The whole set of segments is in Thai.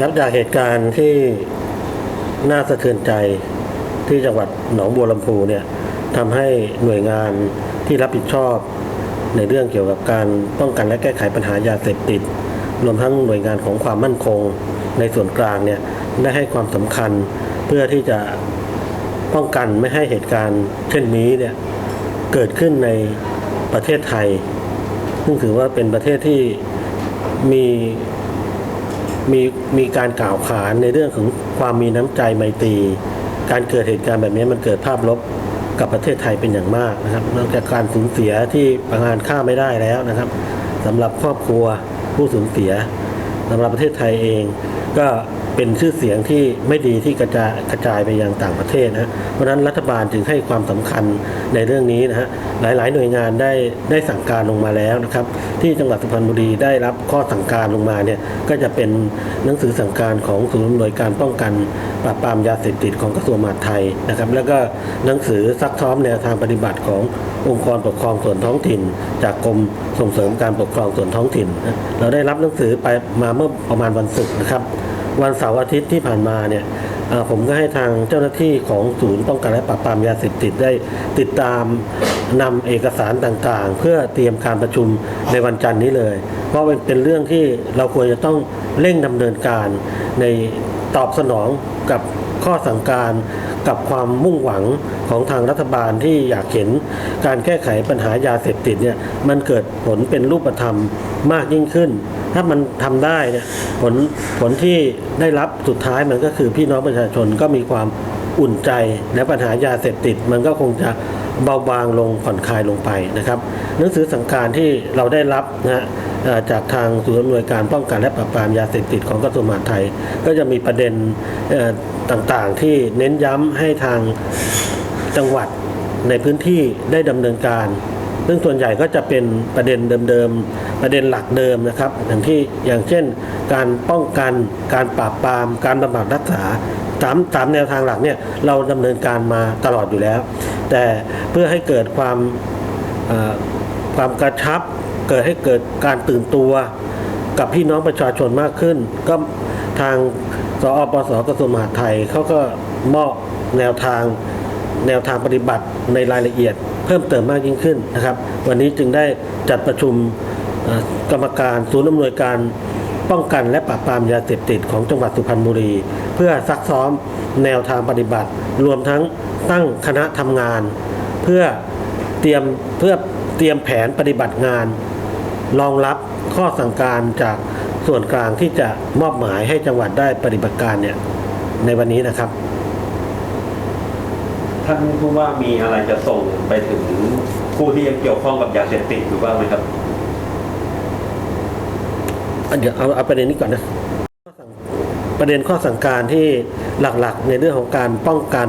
ครับจากเหตุการณ์ที่น่าสะเทือนใจที่จังหวัดหนองบัวลำพูเนี่ยทำให้หน่วยงานที่รับผิดชอบ ในเรื่องเกี่ยวกับการป้องกันและแก้ไขปัญหายาเสพติด รวมทั้งหน่วยงานของความมั่นคง ในส่วนกลางเนี่ยได้ให้ความสำคัญเพื่อที่จะป้องกันไม่ให้เหตุการณ์ เช่นนี้เนี่ยเกิดขึ้นในประเทศไทยซึ่งถือว่าเป็นประเทศที่มี มีมีการกล่าวขานในเรื่องของความมีน้ำใจไมตรี การเกิดเหตุการณ์แบบนี้มันเกิดภาพลบกับประเทศไทยเป็นอย่างมากนะครับ นอกจากการสูญเสียที่ประงานค่าไม่ได้แล้วนะครับสำหรับครอบครัวผู้สูญเสียสำหรับประเทศไทยเอง ก็ เป็นชื่อเสียงที่ไม่ดีที่กระจายกระจายไปยังต่างประเทศนะเพราะฉะนั้นรัฐบาลจึงให้ความสำคัญในเรื่องนี้นะฮะหลาย ๆ หน่วยงานได้ได้สั่งการลงมาแล้วนะครับ ที่จังหวัดสุพรรณบุรีได้รับข้อสั่งการลงมาเนี่ยก็จะเป็นหนังสือสั่งการของศูนย์อำนวยการป้องกันปราบปรามยาเสพติดของกระทรวงมหาดไทยนะครับ แล้วก็หนังสือซักซ้อมแนวทางปฏิบัติขององค์กรปกครองส่วนท้องถิ่น จากกรมส่งเสริมการปกครองส่วนท้องถิ่น เราได้รับหนังสือไปมาเมื่อประมาณวันศุกร์นะครับ วันเสาร์อาทิตย์ที่ผ่านมาเนี่ยผมก็ให้ทางเจ้าหน้าที่ของศูนย์ป้องกันและปราบปรามยาเสพติดได้ติดตามนำเอกสารต่างๆ เพื่อเตรียมการประชุมในวันจันทร์นี้เลย เพราะเป็นเรื่องที่เราควรจะต้องเร่งดำเนินการในตอบสนองกับข้อสั่งการกับความมุ่งหวังของทางรัฐบาลที่อยากเห็นการแก้ไขปัญหายาเสพติดเนี่ยมันเกิดผลเป็นรูปธรรมมากยิ่งขึ้น ถ้ามันทำได้เนี่ยผลผลที่ได้รับสุดท้ายมันก็คือพี่น้องประชาชนก็มีความอุ่นใจและปัญหายาเสพติด มันก็คงจะเบาบางลงผ่อนคลายลงไปนะครับหนังสือสั่งการที่เราได้รับนะฮะจากทางศูนย์อำนวยการป้องกันและปราบปรามยาเสพติดของกระทรวงมหาดไทย ก็จะมีประเด็นต่างๆ ที่เน้นย้ำให้ทางจังหวัดในพื้นที่ได้ดำเนินการ ซึ่งส่วนใหญ่ก็จะเป็นประเด็นเดิมๆ ประเด็นหลักเดิมนะครับ อย่างที่อย่างเช่น การป้องกันการปราบปราม การบำบัดรักษาสามสามแนวทางหลักเนี่ยเราดำเนินการมาตลอดอยู่แล้ว แต่เพื่อให้เกิดความความกระชับ เกิดให้เกิดการตื่นตัว กับพี่น้องประชาชนมากขึ้น ก็ทางสอปสกระทรวงมหาดไทยเขาก็มอบแนวทาง แนวทางปฏิบัติในรายละเอียด เพิ่มเติมมากยิ่งขึ้นนะครับ วันนี้จึงได้จัดประชุมกรรมการศูนย์อำนวยการป้องกันและปราบปรามยาเสพติดของจังหวัดสุพรรณบุรี เพื่อซักซ้อมแนวทางปฏิบัติ รวมทั้งตั้งคณะทำงาน เพื่อเตรียมเพื่อเตรียมแผนปฏิบัติงาน รองรับข้อสั่งการจากส่วนกลางที่จะมอบหมายให้จังหวัดได้ปฏิบัติการเนี่ยในวันนี้นะครับ ท่านผู้ว่ามีอะไรจะส่งไปถึงผู้ที่ยังเกี่ยวข้องกับยาเสพติดอยู่บ้างไหมครับ เดี๋ยวเอาเอาประเด็นนี้ก่อนนะ ประเด็นข้อสั่งการที่หลักๆ ในเรื่องของการป้องกัน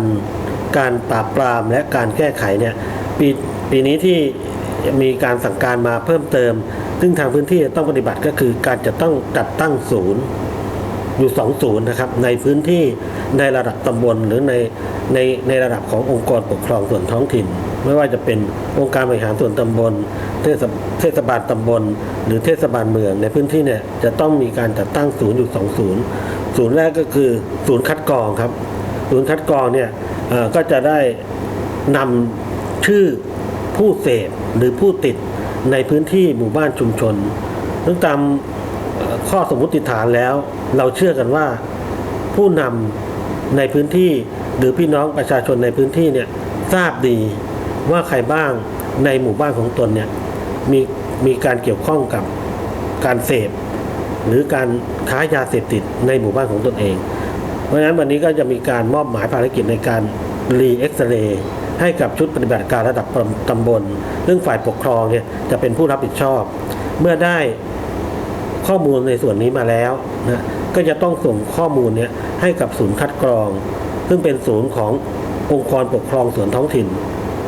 การปราบปรามและการแก้ไขเนี่ย ปีปีนี้ที่มีการสั่งการมาเพิ่มเติม ซึ่งทางพื้นที่ต้องปฏิบัติก็คือการจะต้องจัดตั้งศูนย์ อยู่สองศูนย์นะครับในพื้นที่ในระดับตำบลหรือในในในระดับขององค์กรปกครองส่วนท้องถิ่น ไม่ว่าจะเป็นองค์การบริหารส่วนตำบลเทศเทศบาลตำบล หรือเทศบาลเมือง ในพื้นที่เนี่ยจะต้องมีการจัดตั้งศูนย์อยู่สองศูนย์ศูนย์แรกก็คือศูนย์คัดกรองครับ ศูนย์คัดกรองเนี่ยก็จะได้นำชื่อผู้เสพหรือผู้ติดในพื้นที่หมู่บ้านชุมชนซึ่งตามข้อสมมติฐานแล้ว เราเชื่อกันว่าผู้นำในพื้นที่หรือพี่น้องประชาชนในพื้นที่เนี่ยทราบดีว่าใครบ้างในหมู่บ้านของตนเนี่ยมีมีการเกี่ยวข้องกับการเสพหรือการค้ายาเสพติดในหมู่บ้านของตนเอง เพราะฉะนั้นวันนี้ก็จะมีการมอบหมายภารกิจในการรีเอ็กซเรย์ให้กับชุดปฏิบัติการระดับตำบล ซึ่งฝ่ายปกครองเนี่ยจะเป็นผู้รับผิดชอบ เมื่อได้ข้อมูลในส่วนนี้มาแล้วนะ ก็จะต้องส่งข้อมูลเนี่ยให้กับศูนย์คัดกรอง ซึ่งเป็นศูนย์ขององค์กรปกครองส่วนท้องถิ่น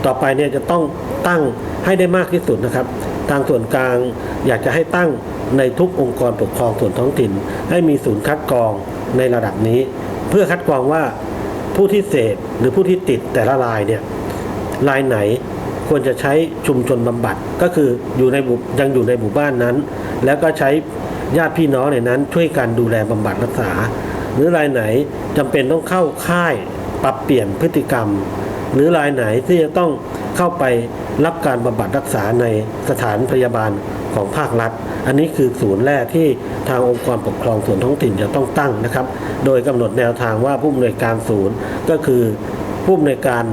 ต่อไปเนี่ยจะต้องตั้งให้ได้มากที่สุดนะครับ ทางส่วนกลางอยากจะให้ตั้งในทุกองค์กรปกครองส่วนท้องถิ่น ให้มีศูนย์คัดกรองในระดับนี้ เพื่อคัดกรองว่าผู้ที่เสพหรือผู้ที่ติดแต่ละรายเนี่ยรายไหนควรจะใช้ชุมชนบำบัดก็คืออยู่ในบูยังอยู่ในหมู่บ้านนั้น แล้วก็ใช้ ญาติพี่น้องในนั้นช่วยกันดูแลบำบัดรักษา หรือรายไหนจำเป็นต้องเข้าค่ายปรับเปลี่ยนพฤติกรรม หรือรายไหนที่จะต้องเข้าไปรับการบำบัดรักษาในสถานพยาบาลของภาครัฐ อันนี้คือศูนย์แรกที่ทางองค์กรปกครองส่วนท้องถิ่นจะต้องตั้งนะครับ โดยกำหนดแนวทางว่าผู้อำนวยการศูนย์ก็คือผู้อำนวยการ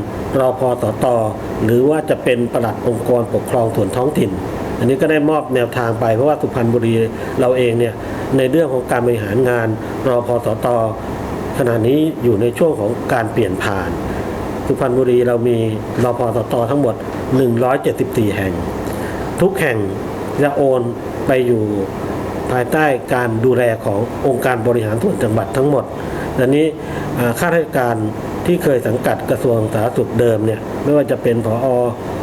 รอพอสตอหรือว่าจะเป็นประหลัดองค์กรปกครองส่วนท้องถิ่น อันนี้ก็ได้มอบแนวทางไปเพราะว่าสุพรรณบุรีเราเองเนี่ยในเรื่องของการบริหารงานรอพอสตขณะนี้อยู่ในช่วงของการเปลี่ยนผ่านสุพรรณบุรีเรามีรอพอสตทั้งหมด 174 แห่ง ทุกแห่งจะโอนไปอยู่ภายใต้การดูแลขององค์การบริหารส่วนจังหวัดทั้งหมดดังนี้อ่าข้าราชการที่เคยสังกัดกระทรวงสาธารณสุขเดิมเนี่ยไม่ว่าจะเป็นผอ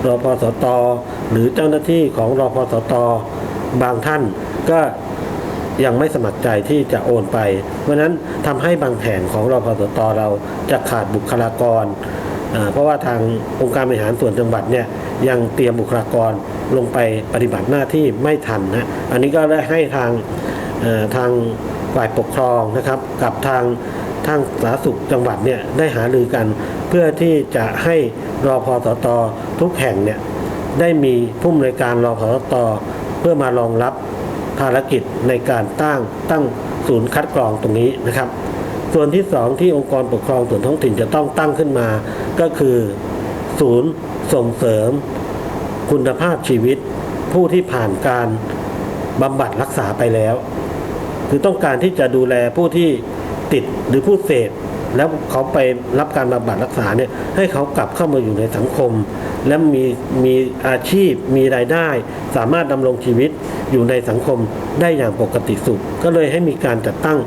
รอพอสต หรือเจ้าหน้าที่ของรอพอสตบางท่านก็ยังไม่สมัครใจที่จะโอนไป เพราะนั้นทำให้บางแห่งของรอพสตเราจะขาดบุคลากร เพราะว่าทางองค์การบริหารส่วนจังหวัดเนี่ยยังเตรียมบุคลากรลงไปปฏิบัติหน้าที่ไม่ทันนะอันนี้ก็ได้ให้ทางทางฝ่ายปกครองนะครับ กับทางทางสาธารณสุขจังหวัดเนี่ยได้หารือกัน เพื่อที่จะให้รอพอสตทุกแห่งเนี่ย ได้มีผู้อำนวยการรอพอสตเพื่อมารองรับภารกิจในการตั้งตั้งศูนย์คัดกรองตรงนี้นะครับ ส่วนที่สองที่องค์กรปกครองส่วนท้องถิ่นจะต้องตั้งขึ้นมา ก็คือ ศูนย์ส่งเสริม คุณภาพชีวิต ผู้ที่ผ่านการบำบัดรักษาไปแล้ว คือต้องการที่จะดูแลผู้ที่ติดหรือผู้เสพแล้วเขาไปรับการบำบัดรักษาเนี่ยให้เขากลับเข้ามาอยู่ในสังคม และมีมีอาชีพมีรายได้ สามารถดำรงชีวิตอยู่ในสังคมได้อย่างปกติสุข ก็เลยให้มีการจัดตั้ง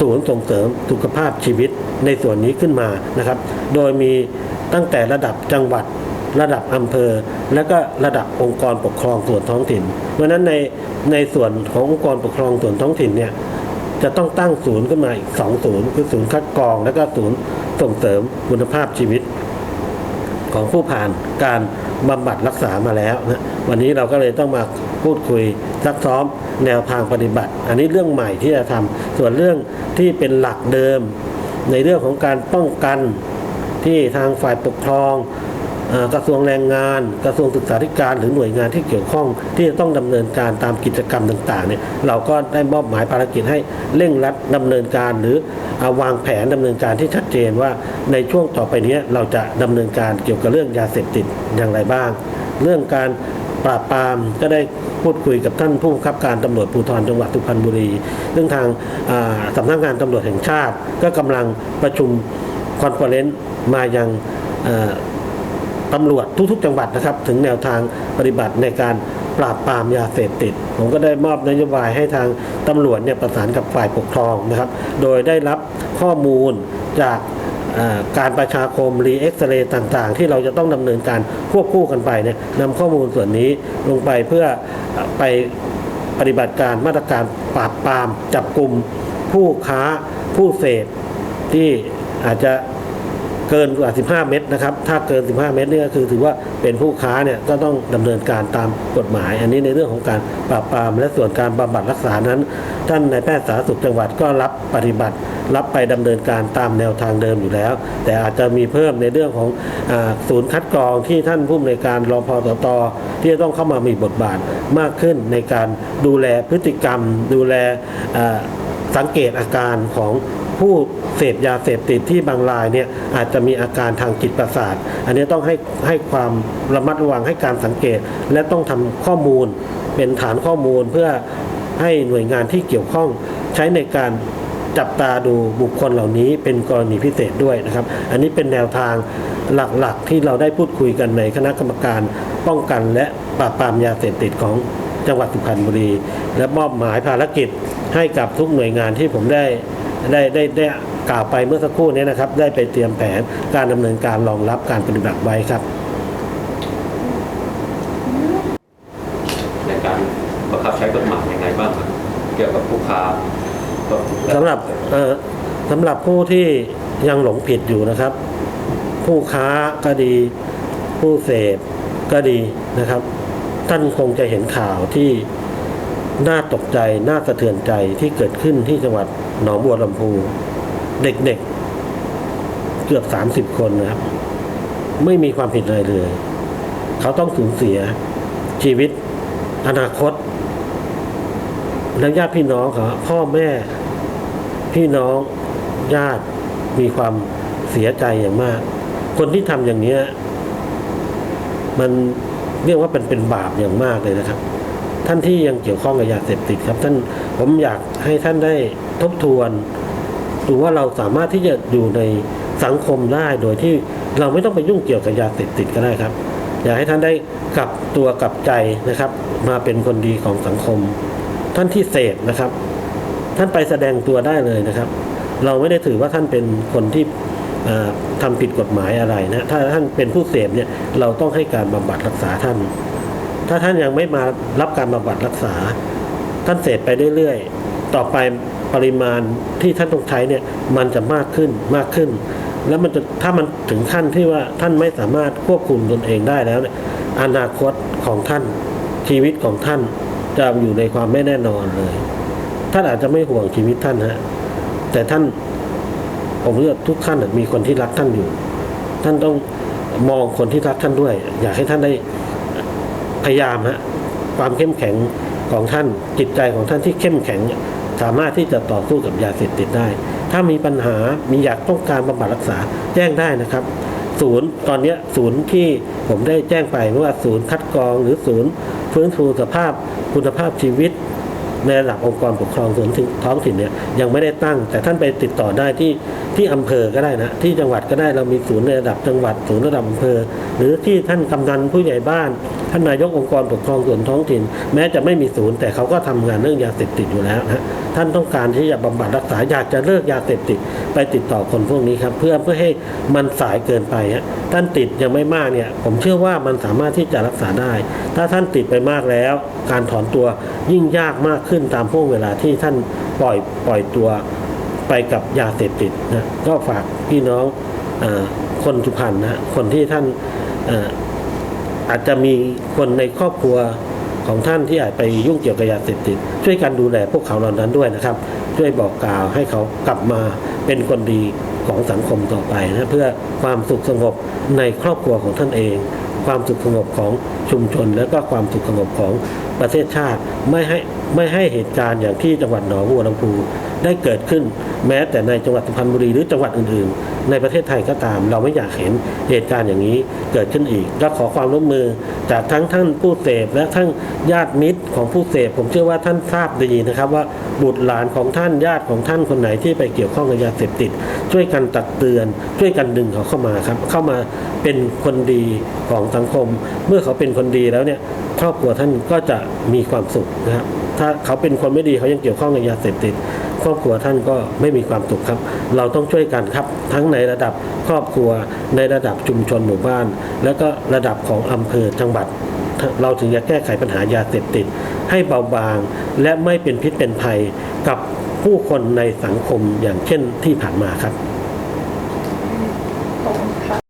ศูนย์ส่งเสริมสุขภาพชีวิตในส่วนนี้ขึ้นมานะครับ โดยมีตั้งแต่ระดับจังหวัดระดับอำเภอ และก็ระดับองค์กรปกครองส่วนท้องถิ่น เพราะฉะนั้นในในส่วนขององค์กรปกครองส่วนท้องถิ่นเนี่ยจะต้องตั้งศูนย์ขึ้นมาอีกสองศูนย์คือศูนย์คัดกรอง และก็ศูนย์ส่งเสริมคุณภาพชีวิต ของผู้ผ่านการบำบัดรักษามาแล้วนะวันนี้เราก็เลยต้องมาพูดคุยซักซ้อมแนวทางปฏิบัติ อันนี้เรื่องใหม่ที่จะทำส่วนเรื่องที่เป็นหลักเดิม ในเรื่องของการป้องกันที่ทางฝ่ายปกครอง กระทรวงแรงงาน กระทรวงศึกษาธิการหรือหน่วยงานที่เกี่ยวข้อง ที่จะต้องดำเนินการตามกิจกรรมต่างๆเนี่ยเราก็ได้มอบหมายภารกิจให้เร่งรัดดำเนินการ หรือเอาวางแผนดำเนินการที่ชัดเจนว่าในช่วงต่อไปนี้เราจะดำเนินการเกี่ยวกับเรื่องยาเสพติดอย่างไรบ้าง เรื่องการปราบปรามก็ได้พูดคุยกับท่านผู้บังคับการตำรวจภูธรจังหวัดสุพรรณบุรี ซึ่งทางาสำนักงานตำรวจแห่งชาติ ก็กำลังประชุมคอนเฟอเรนซ์มายัง ตำรวจทุกๆ จังหวัดนะครับ ถึงแนวทางปฏิบัติในการปราบปรามยาเสพติด ผมก็ได้มอบนโยบายให้ทางตำรวจเนี่ยประสานกับฝ่ายปกครองนะครับ โดยได้รับข้อมูลจากการประชาคมรีเอ็กซเรย์ต่างๆ ที่เราจะต้องดำเนินการควบคู่กันไปเนี่ยนำข้อมูลส่วนนี้ลงไปเพื่อไปปฏิบัติการมาตรการปราบปราม จับกลุ่มผู้ค้าผู้เสพที่อาจจะ เกินกว่า 15 เมตรนะครับ ถ้าเกิน 15 เมตรนี่ก็คือถือว่าเป็นผู้ค้าเนี่ยก็ต้องดำเนินการตามกฎหมาย อันนี้ในเรื่องของการปราบปราม และส่วนการบำบัดรักษานั้น ท่านนายแพทย์สาธารณสุขจังหวัดก็รับปฏิบัติ รับไปดำเนินการตามแนวทางเดิมอยู่แล้ว แต่อาจจะมีเพิ่มในเรื่องของอศูนย์คัดกรองที่ท่านผู้อำนวยการรพสตที่จะต้องเข้ามามีบทบาทมากขึ้นในการดูแลพฤติกรรม ดูแลสังเกตอาการของ ผู้เสพยาเสพติดที่บางรายเนี่ยอาจจะมีอาการทางจิตประสาท อันนี้ต้องให้ให้ความระมัดระวังให้การสังเกต และต้องทำข้อมูลเป็นฐานข้อมูลเพื่อให้หน่วยงานที่เกี่ยวข้องใช้ในการจับตาดูบุคคลเหล่านี้เป็นกรณีพิเศษด้วยนะครับ อันนี้เป็นแนวทางหลักๆ ที่เราได้พูดคุยกันในคณะกรรมการป้องกันและปราบปรามยาเสพติดของจังหวัดสุพรรณบุรี และมอบหมายภารกิจให้กับทุกหน่วยงานที่ผมได้ ได้ได้ได้กล่าวไปเมื่อสักครู่นี้นะครับ ได้ไปเตรียมแผนการดำเนินการรองรับการปฏิบัติไว้ครับในการบังคับใช้กฎหมายยังไงบ้างครับเกี่ยวกับผู้ค้าสำหรับเอ่อสำหรับผู้ที่ยังหลงผิดอยู่นะครับ ผู้ค้าก็ดี ผู้เสพก็ดีนะครับ ท่านคงจะเห็นข่าวที่น่าตกใจ น่าสะเทือนใจที่เกิดขึ้นที่จังหวัด หนองบัวลำพู เด็กๆ เกือบสามสิบคนนะครับ ไม่มีความผิดอะไรเลย เขาต้องสูญเสียชีวิต อนาคตแล้วญาติพี่น้องเขาพ่อแม่ พี่น้องญาติมีความเสียใจอย่างมาก คนที่ทำอย่างเนี้ยมันเรียกว่าเป็นเป็นบาปอย่างมากเลยนะครับ ท่านที่ยังเกี่ยวข้องกับยาเสพติดครับ ท่านผมอยากให้ท่านได้ ทบทวนดูว่าเราสามารถที่จะอยู่ในสังคมได้โดยที่เราไม่ต้องไปยุ่งเกี่ยวกับยาเสพติดก็ได้ครับ อยากให้ท่านได้กลับตัวกลับใจนะครับ มาเป็นคนดีของสังคม ท่านที่เสพนะครับ ท่านไปแสดงตัวได้เลยนะครับ เราไม่ได้ถือว่าท่านเป็นคนที่เอ่อทำผิดกฎหมายอะไรนะถ้าท่านเป็นผู้เสพเนี่ยเราต้องให้การบำบัดรักษาท่าน ถ้าท่านยังไม่มารับการบำบัดรักษา ท่านเสพไปเรื่อยๆต่อไป ปริมาณที่ท่านต้องใช้เนี่ยมันจะมากขึ้นมากขึ้น แล้วมันจะถ้ามันถึงขั้นที่ว่าท่านไม่สามารถควบคุมตนเองได้แล้วเนี่ยอนาคตของท่านชีวิตของท่านจะอยู่ในความไม่แน่นอนเลย ท่านอาจจะไม่ห่วงชีวิตท่านฮะแต่ท่านผมเลือกทุกท่านมีคนที่รักท่านอยู่ ท่านต้องมองคนที่รักท่านด้วย อยากให้ท่านได้พยายามฮะความเข้มแข็งของท่านจิตใจของท่านที่เข้มแข็งเนี่ย สามารถที่จะต่อสู้กับยาเสพติดได้ ถ้ามีปัญหามีอยากต้องการบำบัดรักษาแจ้งได้นะครับ ศูนย์ตอนนี้ศูนย์ที่ผมได้แจ้งไปว่าศูนย์คัดกรองหรือศูนย์ฟื้นฟูสภาพคุณภาพชีวิต ในระดับองค์กรปกครองส่วนท้องถิ่นเนี่ยยังไม่ได้ตั้ง แต่ท่านไปติดต่อได้ที่ที่อำเภอก็ได้นะ ที่จังหวัดก็ได้เรามีศูนย์ในระดับจังหวัดศูนย์ระดับอำเภอ หรือที่ท่านกำนันผู้ใหญ่บ้าน ท่านนายกองค์กรปกครองส่วนท้องถิ่น แม้จะไม่มีศูนย์แต่เขาก็ทำงานเรื่องยาเสพติดอยู่แล้วนะท่านต้องการที่จะบำบัดรักษาอยากจะเลิกยาเสพติดไปติดต่อคนพวกนี้ครับเพื่อเพื่อให้มันสายเกินไปฮะท่านติดยังไม่มากเนี่ยผมเชื่อว่ามันสามารถที่จะรักษาได้ ถ้าท่านติดไปมากแล้ว การถอนตัวยิ่งยากมากขึ้นตามพวกเวลาที่ท่านปล่อยปล่อยตัวไปกับยาเสพติดนะก็ฝากพี่น้องอคนสุพรรณนะคนที่ท่านอาอาจจะมีคนในครอบครัวของท่านที่อาจไปยุ่งเกี่ยวกับยาเสพติด ช่วยกันดูแลพวกเขาเหล่านั้นด้วยนะครับ ช่วยบอกกล่าวให้เขากลับมาเป็นคนดีของสังคมต่อไปนะเพื่อความสุขสงบในครอบครัวของท่านเอง ความสุขสงบของชุมชน และก็ความสุขสงบของประเทศชาติไม่ให้ ไม่ให้เหตุการณ์อย่างที่จังหวัดหนองบัวลำพูได้เกิดขึ้นแม้แต่ในจังหวัดสุพรรณบุรีหรือจังหวัดอื่นๆ ในประเทศไทยก็ตาม เราไม่อยากเห็นเหตุการณ์อย่างนี้เกิดขึ้นอีกและขอความร่วมมือจากทั้งท่านผู้เสพและทั้งญาติมิตรของผู้เสพผมเชื่อว่าท่านทราบดีนะครับว่าบุตรหลานของท่านญาติของท่านคนไหนที่ไปเกี่ยวข้องกับยาเสพติด ช่วยกันตักเตือน ช่วยกันดึงเขาเข้ามาครับเข้ามาเป็นคนดีของสังคม เมื่อเขาเป็นคนดีแล้วเนี่ยครอบครัวท่านก็จะมีความสุขนะครับ ถ้าเขาเป็นคนไม่ดีเขายังเกี่ยวข้องกับยาเสพติด ครอบครัวท่านก็ไม่มีความสุขครับ เราต้องช่วยกันครับทั้งในระดับครอบครัว ในระดับชุมชนหมู่บ้าน แล้วก็ระดับของอำเภอจังหวัดเราถึงจะแก้ไขปัญหายาเสพติด ให้เบาบาง และไม่เป็นพิษเป็นภัยกับผู้คนในสังคมอย่างเช่นที่ผ่านมาครับ